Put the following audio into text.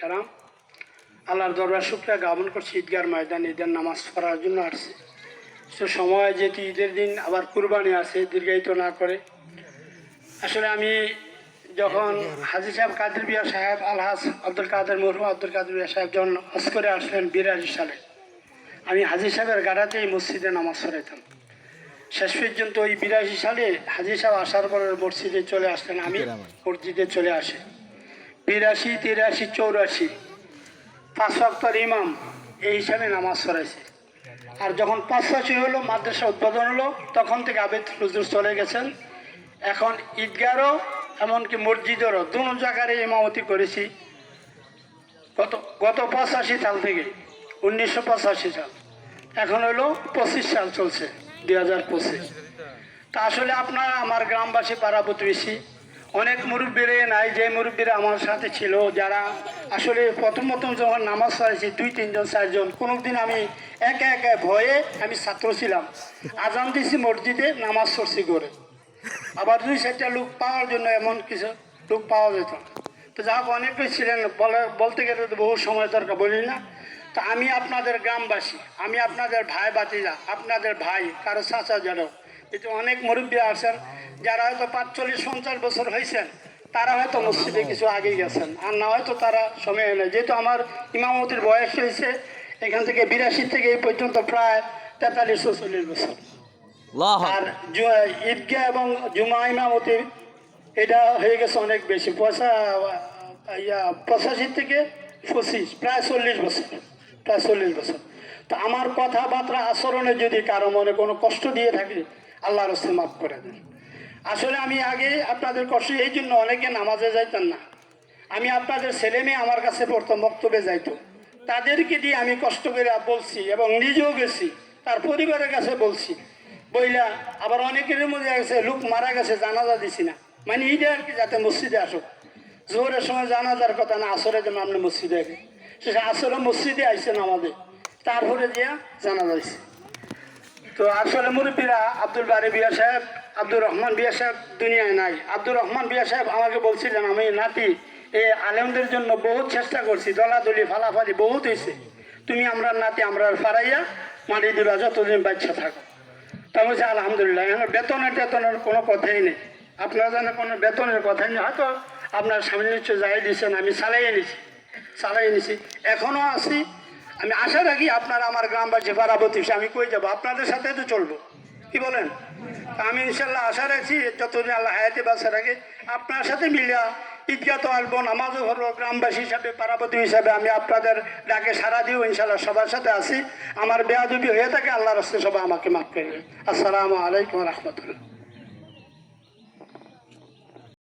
কারাম। আল্লাহর দরবার শুক্রিয়া জ্ঞাপন করছি ঈদগার ময়দান ঈদের নামাজ পড়ার জন্য আসছে। তো সময় যেহেতু ঈদের দিন আবার কুরবানি আছে দীর্ঘায়িত না করে। আসলে আমি যখন হাজি সাহেব কাদের বিয়া সাহেব আলহাজ আব্দুল কাদের মরহুম আব্দুল কাদের বিয়া সাহেব যখন হজ করে আসলেন বিরাশি সালে আমি হাজি সাহেবের গাড়াতেই মসজিদে নামাজ পড়াইতাম। শেষ পর্যন্ত ওই বিরাশি সালে হাজি সাহেব আসার পরে মসজিদে চলে আসলেন আমি মসজিদে চলে আসি। বিরাশি, তিরাশি, চৌরাশি। পাঁচ ওয়াক্তর ইমাম এই হিসাবে নামাজ পড়াইছে। আর যখন পাঁচশাশি হলো, মাদ্রাসা উদ্বোধন হলো, তখন থেকে আবেদ নজরুল চলে গেছেন। এখন ঈদগারও এমনকি মসজিদেরও দুনো জায়গায় ইমামতি করেছি। গত গত পঁচাশি সাল থেকে, উনিশশো পঁচাশি সাল। এখন হলো পঁচিশ সাল চলছে, দুই হাজার পঁচিশ। তা আসলে আপনারা আমার গ্রামবাসী পাড়া প্রতিবেশী অনেক মুরব্বীরে নাই, যে মুরব্বীরা আমার সাথে ছিল, যারা আসলে প্রথম প্রথম যখন নামাজ পড়েছি, দুই, তিনজন, চারজন, কোনোদিন আমি একা একা ভয়ে আমি ছাত্র ছিলাম। আজান দিছি মসজিদে, নামাজ পড়ছি করে আবার দুই, চারটা লোক পাওয়ার জন্য এমন কিছু লোক পাওয়া যেত তো যা হোক অনেকেই ছিলেন, বলে, বলতে গেলে তো বহু সময় দরকার, বলি না। তো আমি আপনাদের গ্রামবাসী, আমি আপনাদের ভাই বাতিজা আপনাদের ভাই, কারও চাচা যারা কিন্তু অনেক মুরব্বী আছেন যারা হয়তো পাঁচচল্লিশ পঞ্চাশ বছর হয়েছেন তারা হয়তো মসজিদে কিছু আগে গেছেন। আর না হয়তো তারা সময় নেই। যেহেতু আমার ইমামতির বয়স হয়েছে এখান থেকে বিরাশি থেকে এই পর্যন্ত প্রায় তেতাল্লিশ চল্লিশ বছর। আর ঈদগাহ এবং জুমা ইমামতি এটা হয়ে গেছে অনেক বেশি। পয়সা ইয়া পঁচাশি থেকে পঁচিশ প্রায় চল্লিশ বছর প্রায় চল্লিশ বছর। তো আমার কথাবার্তা আচরণে যদি কারও মনে কোনো কষ্ট দিয়ে থাকে আল্লাহর হস্তে মাফ করে দেন। আসলে আমি আগে আপনাদের কষ্ট, এই জন্য অনেকে নামাজে যাইতেন না। আমি আপনাদের ছেলে মেয়ে আমার কাছে প্রথম বক্তব্যে যাইতো। তাদেরকে দিয়ে আমি কষ্ট করে বলছি এবং নিজেও গেছি, তার পরিবারের কাছে বলছি, বইলা, আবার অনেকের মধ্যে গেছে লোক মারা গেছে, জানাজা দিছি না। মানে এইটা আর কি, যাতে মসজিদে আসুক। জোহরের সময় জানাজার কথা না আসরে যেন আপনি মসজিদে সে আসরে মসজিদে আইসেন আমাদের। তারপরে দিয়া জানা যাইছে তো আসলে মুরব্বীরা আব্দুল বারি বিয়া সাহেব, আব্দুর রহমান বিয়া সাহেব দুনিয়ায় নাই। আব্দুর রহমান বিয়া সাহেব আমাকে বলছিলেন, আমি নাতি এই আলেমদের জন্য বহুত চেষ্টা করছি, দলাদলি, ফালাফালি বহুত হয়েছে তুমি আমরা নাতি, আমরা ফারাইয়া মারি দিবা, যতদিন বাচ্চা থাকো। তা বলছে, আলহামদুলিল্লাহ, এখন বেতনের টেতনের কোনো কথাই নেই। আপনার যেন কোনো বেতনের কথাই নেই। হয়তো আপনার স্বামী নিশ্চয় যাই দিয়েছেন আমি চালাইয়ে নিছি চালাই নিছি। এখনও আছি আমি আশা রাখি আপনারা আমার গ্রামবাসী পাড়াপতি আমি কই যাব? আপনাদের সাথে তো চলবো। কি বলেন? আমি ইনশাল্লাহ আশা রাখছি, যতদিন আল্লাহ হায়াতে বাসা রাখে, আপনার সাথে মিলিয়া ঈদগাহ তো আসব, নামাজও ধরবো গ্রামবাসী হিসাবে পাড়াপতি হিসাবে, আমি আপনাদের ডাকে সারা দিও, ইনশাল্লাহ সবার সাথে আছি। আমার বেয়াদুবি হয়ে থাকে, আল্লাহর হস্তে সবাই আমাকে মাফ করে দেবে। আসসালামু আলাইকুম রহমতুল্লাহ।